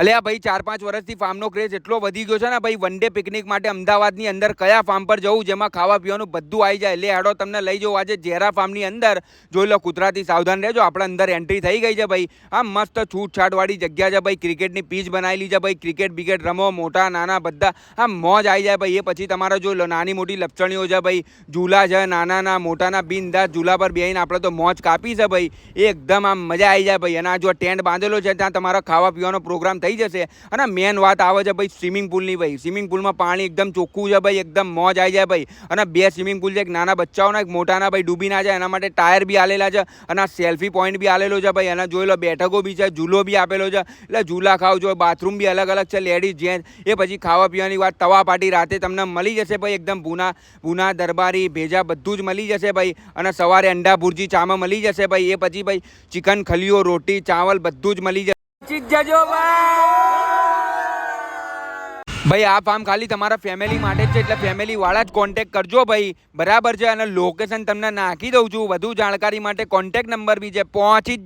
અલ્યા ભાઈ ચાર પાંચ વર્ષથી ફાર્મનો ક્રેઝ એટલો વધી ગયો છે ને ભાઈ વન ડે પિકનિક માટે અમદાવાદની અંદર કયા ફાર્મ પર જવું જેમાં ખાવા પીવાનું બધું આવી જાય. એટલે હેડો તમને લઈ જવું આજે ઝેરા ફાર્મની અંદર. જોઈ લો કુદરતી સાવધાન રહેજો. આપણે અંદર એન્ટ્રી થઈ ગઈ છે ભાઈ. આ મસ્ત છૂટછાટવાળી જગ્યા છે ભાઈ. ક્રિકેટની પીચ બનાવેલી છે ભાઈ. ક્રિકેટ બિકેટ રમો, મોટા, નાના બધા. આ મોજ આવી જાય ભાઈ. એ પછી તમારે લો નાની મોટી લપચણીઓ છે ભાઈ. ઝૂલા છે, નાનાના, મોટાના બિનદાસ ઝૂલા પર બેહીને આપણે તો મોજ કાપી છે ભાઈ. એકદમ આમ મજા આવી જાય ભાઈ. અને આ જો ટેન્ટ બાંધેલો છે, ત્યાં તમારા ખાવા પીવાનો પ્રોગ્રામ થઈ જશે. અને મેન વાત આવે છે ભાઈ સ્વિમિંગ પુલની ભાઈ. સ્વિમિંગ પુલમાં પાણી એકદમ ચોખ્ખું છે ભાઈ, એકદમ મોજ આવી જાય ભાઈ. અને બે સ્વિમિંગ પુલ છે, એક નાના બચ્ચાઓના, એક મોટાના ભાઈ, ડૂબી ના જાય. એના માટે ટાયર બી આલેલા છે અને સેલ્ફી પોઈન્ટ બી આલેલો છે ભાઈ. અને જોઈ લો, બેઠકો બી છે, ઝૂલો બી આપેલો છે. એટલે ઝૂલા ખાવ જો બાથરૂમ બી અલગ અલગ છે લેડીઝ જેન્ટ્સ એ પછી ખાવા પીવાની વાત, તવા પાટી રાતે તમને મળી જશે ભાઈ એકદમ ભૂના ભૂના દરબારી, ભેજા બધું જ મળી જશે ભાઈ. અને સવારે અંડા ભુરજી ચામાં મળી જશે ભાઈ. એ પછી ભાઈ ચિકન ખલીઓ, રોટી, ચાવલ બધું જ મળી જશે. જજો ભાઈ, આ ફાર્મ ખાલી તમારા ફેમિલી માટે જ છે, એટલે ફેમિલી વાળા જ કોન્ટેક્ટ કરજો ભાઈ. બરાબર છે, અને લોકેશન તમને નાખી દઉં છું. વધુ જાણકારી માટે કોન્ટેક્ટ નંબર બી છે. પહોંચી જ